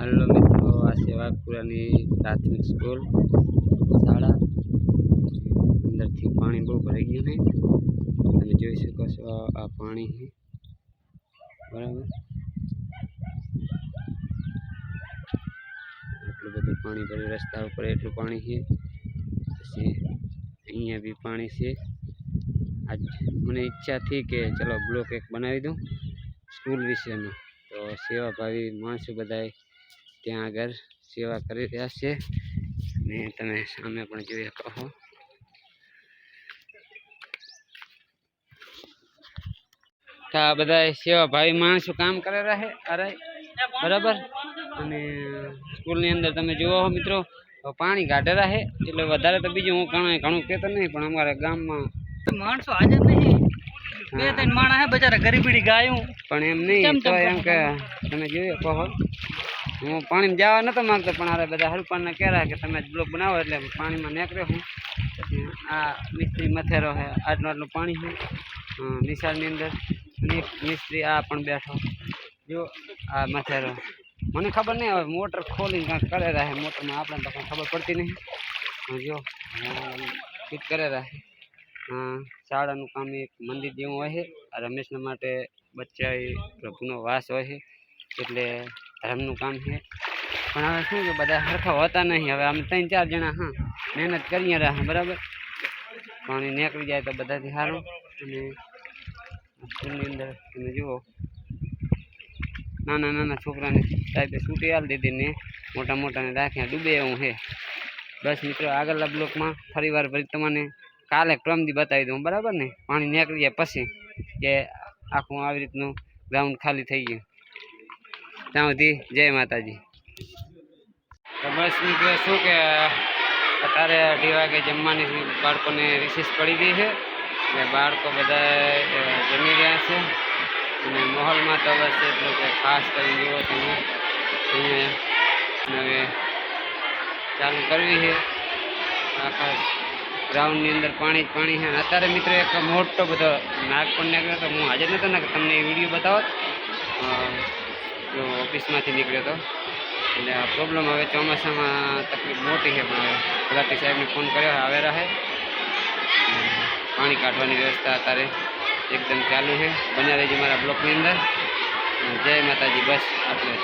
હાલો મિત્રો આ સેવાપુરાની પ્રાથમિક સ્કૂલ શાળા. અંદરથી પાણી બહુ ભરાઈ ગયું છે. તમે જોઈ શકો છો આ પાણી છે. બરાબર. આટલું બધું પાણી ભર્યું રસ્તા ઉપર એટલું પાણી છે. પછી અહીંયા બી પાણી છે. આજ મને ઈચ્છા થઈ કે ચલો બ્લોક એક બનાવી દઉં સ્કૂલ વિશેનો. તો સેવાભાવી માણસો બધાએ ત્યાં આગળ સેવા કરી રહ્યા છે. ને તમે સામે પણ જોઈ શકો આ બધા સેવાભાવી માણસો કામ કરે રહે અરે બરાબર? અને સ્કૂલની અંદર તમે જુઓ હો મિત્રો પાણી કાઢેલા છે એટલે વધારે તો બીજું હું ઘણું ઘણું કહેતો નહીં પણ અમારા ગામમાં માણસો હાજર નહીં. બે ત્રણ માણસ ગરીબીડી ગાયું. પણ એમ નહીં તો એમ કે તમે જોયો કહો હું પાણીમાં જવા નતો માંગતો, પણ હવે બધા હરપાનને કહેરા કે તમે બ્લોક બનાવો એટલે પાણીમાં નીકળ્યો હું. આ મિસ્ત્રી મથેરો છે આટલું આટલું પાણી છે નિશાળની અંદર મિસ્ત્રી આ પણ બેઠો. જો આ મથેરો. મને ખબર નહીં હવે મોટર ખોલીને કાંઈક કરે રહે મોટરમાં આપણને તો ખબર પડતી નહીં. જો ફિટ કરે રહે હા શાળાનું કામ એક મંદિર જેવું હોય છે. રમેશના માટે બચ્ચા પ્રભુનો વાસ હોય છે. એટલે ધર્મનું કામ છે. પણ હવે શું કે બધા સરખા હોતા નહીં. હવે અમે ત્રણ ચાર જણા, હા, મહેનત કરીએ રહ્યા બરાબર? પાણી નીકળી જાય તો બધાથી સારું. અને સ્કૂલની અંદર, તમે જુઓ, નાના નાના છોકરાને સાહેબે છૂટી આપી દીધી ને, મોટા મોટાને રાખ્યા ડૂબે એવું છે. બસ મિત્રો, આગળના બ્લોકમાં ફરી વાર ફરી તમને કાલે ક્રમથી બતાવી દઉં, બરાબર ને? પાણી નીકળી જાય પછી, કે આખું આવી રીતનું ગ્રાઉન્ડ ખાલી થઈ ગયું. ત્યાં સુધી જય માતાજી. તો બસ મિત્રો, શું કે, અત્યારે અઢી વાગે જમવાની બાળકોને રિસીસ પડી ગઈ છે. અને બાળકો બધા જમી રહ્યા છે. અને માહોલમાં તો બસ એટલું કે ખાસ કરીને જુઓ તમે. અહીંયા ચાલુ કરવી છે. આખા ગ્રાઉન્ડની અંદર પાણી જ પાણી છે. અત્યારે મિત્રો એક મોટો બધો નાગ પણ નીકળ્યો હતો હું હાજર નહોતો ને તમને વીડિયો બતાવત. અ, ઓફિસમાંથી નીકળ્યો હતો એટલે પ્રોબ્લેમ હવે ચોમાસામાં તકલીફ મોટી છે પણ ગુલાટી સાહેબને ફોન કર્યો આવે રહે. પાણી કાઢવાની વ્યવસ્થા અત્યારે એકદમ ચાલુ છે. બન્યા રહેજો મારા બ્લોકની અંદર. જય માતાજી બસ જ.